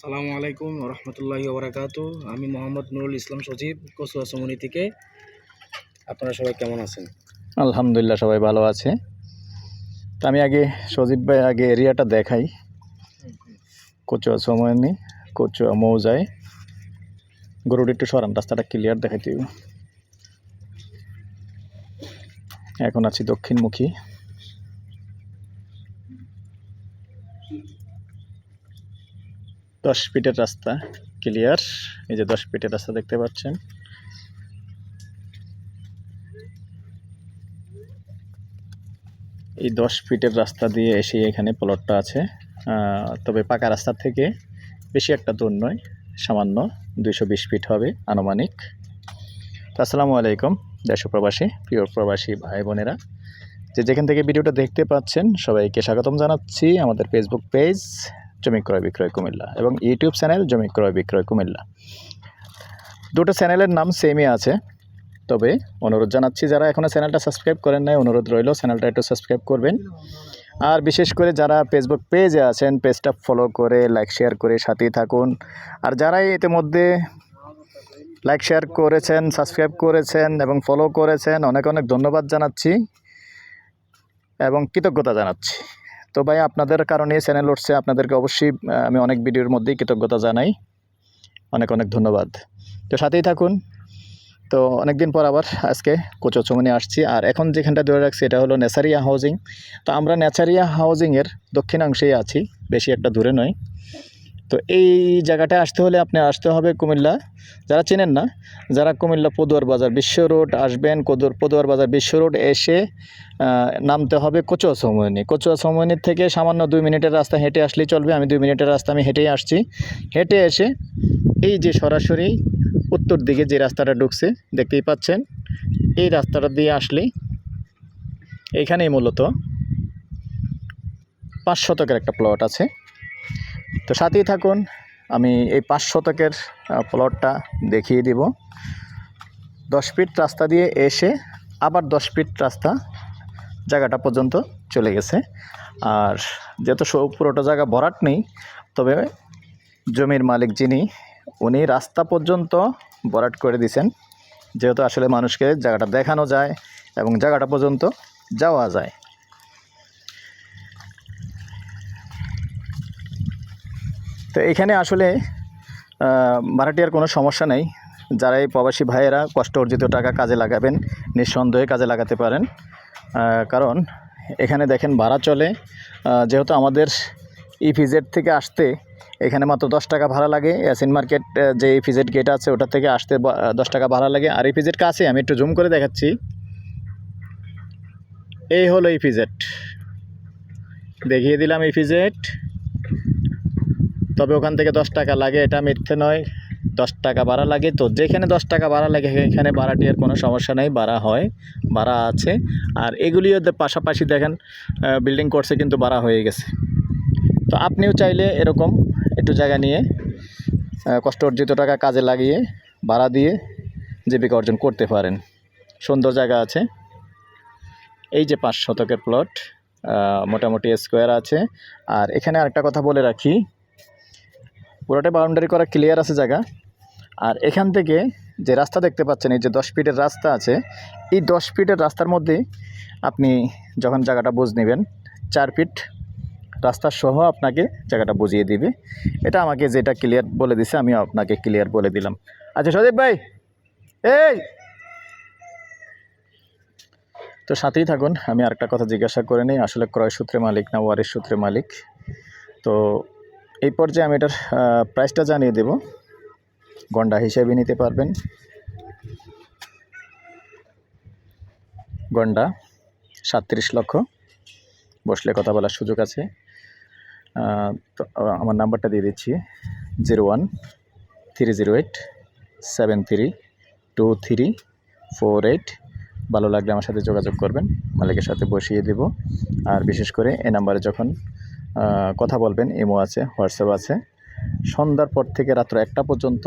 সালামু আলাইকুম রহমতুল্লাহি ওবরাকাত আমি মোহাম্মদ নুরুল ইসলাম সজীব কচুয়া সমনি থেকে। আপনারা সবাই কেমন আছেন? আলহামদুলিল্লাহ, সবাই ভালো আছে। তো আমি আগে সজীব ভাই, আগে এরিয়াটা দেখাই। কচুয়া সময়নি কচুয়া মৌজায়। গরুর একটু সরান, রাস্তাটা ক্লিয়ার দেখাইতে। এখন আছি দক্ষিণমুখী। দশ ফিটের রাস্তা ক্লিয়ার এই যে দশ ফিটের রাস্তা দেখতে পাচ্ছেন। এই দশ ফিটের রাস্তা দিয়ে এসে এখানে প্লটটা আছে। তবে পাকা রাস্তা থেকে বেশি একটা দূর নয়, সামান্য দুইশো বিশ ফিট হবে আনুমানিক। আসসালামু আলাইকুম, দেশ প্রবাসী, প্রিয় প্রবাসী ভাই বোনেরা। যে যেখান থেকে ভিডিওটা দেখতে পাচ্ছেন, সবাইকে স্বাগতম জানাচ্ছি আমাদের ফেসবুক পেজ জমি ক্রয় বিক্রয় কুমিল্লা এবং ইউটিউব চ্যানেল জমি ক্রয় বিক্রয় কুমিল্লা। দুটো চ্যানেলের নাম সেমই আছে, তবে অনুরোধ জানাচ্ছি যারা এখনও চ্যানেলটা সাবস্ক্রাইব করেন নাই, অনুরোধ রইল চ্যানেলটা একটু সাবস্ক্রাইব করবেন। আর বিশেষ করে যারা ফেসবুক পেজে আছেন পেজটা ফলো করে লাইক শেয়ার করে সাথেই থাকুন। আর যারাই ইতিমধ্যে লাইক শেয়ার করেছেন সাবস্ক্রাইব করেছেন এবং ফলো করেছেন, অনেক অনেক ধন্যবাদ জানাচ্ছি এবং কৃতজ্ঞতা জানাচ্ছি। তো ভাই, আপনাদের কারণে চ্যানেল উঠছে, আপনাদেরকে অবশ্যই আমি অনেক ভিডিওর মধ্যেই কৃতজ্ঞতা জানাই। অনেক অনেক ধন্যবাদ। তো সাথেই থাকুন। তো অনেক দিন পর আবার আজকে কোচোচমনি আসছি। আর এখন যেখানটা ধরে রাখছি, এটা হলো নেচারিয়া হাউজিং তো আমরা নেচারিয়া হাউজিংয়ের দক্ষিণাংশেই আছি, বেশি একটা দূরে নয়। তো এই জায়গাটায় আসতে হলে আপনি আসতে হবে কুমিল্লা। যারা চেনেন না, যারা কুমিল্লা পদুয়ার বাজার, বিশ্ব রোড আসবেন কদুর পদুয়ার বাজার, বিশ্ব রোড এসে নামতে হবে কচুয়া সমনি। কচুয়া সমনির থেকে সামান্য দুই মিনিটের রাস্তা হেঁটে আসলেই চলবে। আমি দুই মিনিটের রাস্তা আমি হেঁটেই আসছি। হেঁটে এসে এই যে সরাসরি উত্তর দিকে যে রাস্তাটা ঢুকছে, দেখতেই পাচ্ছেন, এই রাস্তাটা দিয়ে আসলেই এইখানেই মূলত পাঁচ শতকের একটা প্লট আছে। তো সাথেই থাকুন, আমি এই পাঁচ শতকের প্লটটা দেখিয়ে দিব। দশ ফিট রাস্তা দিয়ে এসে আবার দশ ফিট রাস্তা জায়গাটা পর্যন্ত চলে গেছে। আর যেহেতু পুরোটা জায়গা ভরাট নেই, তবে জমির মালিক যিনি, উনি রাস্তা পর্যন্ত ভরাট করে দিয়েছেন। যেহেতু আসলে মানুষকে জায়গাটা দেখানো যায় এবং জায়গাটা পর্যন্ত যাওয়া যায়। তো এখানে আসলে ভাড়াটিয়ার কোনো সমস্যা নেই। যারা এই প্রবাসী ভাইয়েরা কষ্ট অর্জিত টাকা কাজে লাগাবেন, নিঃসন্দেহে কাজে লাগাতে পারেন। কারণ এখানে দেখেন ভাড়া চলে। যেহেতু আমাদের ইপিজেড থেকে আসতে এখানে মাত্র দশ টাকা ভাড়া লাগে। ইয়াসিন মার্কেট যে ইপিজেড গেট আছে ওটা থেকে আসতে দশ টাকা ভাড়া লাগে। আর ইপিজেড কাছে, আমি একটু জুম করে দেখাচ্ছি। এই হলো ইপিজেড দেখিয়ে দিলাম ইপিজেড তবে ওখান থেকে দশ টাকা লাগে, এটা মিথ্যে নয়। দশ টাকা ভাড়া লাগে। তো যেখানে দশ টাকা ভাড়া লাগে, সেখানে এখানে ভাড়াটির কোনো সমস্যা নেই, ভাড়া হয়, ভাড়া আছে। আর এগুলিও পাশাপাশি দেখেন বিল্ডিং করছে কিন্তু ভাড়া হয়ে গেছে। তো আপনিও চাইলে এরকম একটু জায়গা নিয়ে কষ্ট অর্জিত টাকা কাজে লাগিয়ে ভাড়া দিয়ে জীবিকা অর্জন করতে পারেন। সুন্দর জায়গা আছে। এই যে পাঁচ শতকের প্লট মোটামুটি স্কোয়ার আছে। আর এখানে আরেকটা কথা বলে রাখি পুরোটা বাউন্ডারি করা ক্লিয়ার আছে জায়গা। আর এখান থেকে যে রাস্তা দেখতে পাচ্ছেন, এই যে দশ ফিটের রাস্তা আছে, এই দশ ফিটের রাস্তার মধ্যে আপনি যখন জায়গাটা বুঝ নেবেন, চার ফিট রাস্তা সহ আপনাকে জায়গাটা বুঝিয়ে দিবে। এটা আমাকে যেটা ক্লিয়ার বলে দিছে আমি আপনাকে ক্লিয়ার বলে দিলাম। আচ্ছা সদীপ ভাই, এই! তো সাথেই থাকুন, আমি আরেকটা কথা জিজ্ঞাসা করে নিই। আসলে ক্রয় সূত্রে মালিক না ওয়ারিশ সূত্রে মালিক। তো এই পর্যায়ে আমি এটার প্রাইসটা জানিয়ে দেব। গন্ডা হিসেবে নিতে পারবেন। গন্ডা, সাতত্রিশ লক্ষ। বসলে কথা বলার সুযোগ আছে। তো আমার নাম্বারটা দিয়ে দিচ্ছি। Zero one, three zero eight, seven three, two three, four eight. ভালো লাগলে আমার সাথে যোগাযোগ করবেন। মালিকের সাথে বসিয়ে দেব। আর বিশেষ করে এ নাম্বারে যখন কথা বলবেন ইমো আছে হোয়াটসঅ্যাপ আছে। সন্ধ্যার পর থেকে রাত্র একটা পর্যন্ত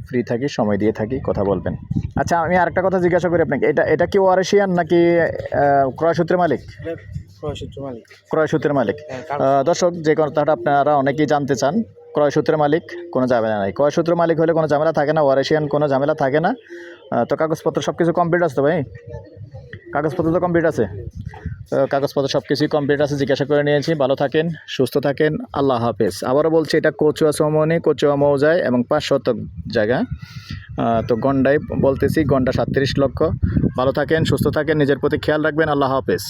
ফ্রি থাকি সময় দিয়ে থাকি কথা বলবেন। আচ্ছা আমি আরেকটা কথা জিজ্ঞাসা করি আপনাকে। এটা এটা কি ওয়ারেশিয়ান নাকি ক্রয়সূত্রের মালিক? মালিক। ক্রয়সূত্রের মালিক। হ্যাঁ, দর্শক যে কথাটা আপনারা অনেকেই জানতে চান ক্রয়সূত্রের মালিক কোনো ঝামেলা নাই। ক্রয়সূত্রের মালিক হলে কোনো ঝামেলা থাকে না ওয়ারেশিয়ান কোনো ঝামেলা থাকে না। তো কাগজপত্র সব কিছু কমপ্লিট আছে তো ভাই? কাগজপত্র তো কমপ্লিট আছে। কাগজপত্র সব কিছুই কমপ্লিট আছে, জিজ্ঞাসা করে নিয়েছি। ভালো থাকেন, সুস্থ থাকেন, আল্লাহ হাফেজ। আবারও বলছি, এটা কচুয়া সমনি, কচুয়া মৌজায় এবং পাঁচ শতক জায়গা। তো গন্ডায় বলতেছি, গন্ডা সাতত্রিশ লক্ষ। ভালো থাকেন, সুস্থ থাকেন, নিজের প্রতি খেয়াল রাখবেন, আল্লাহ হাফেজ।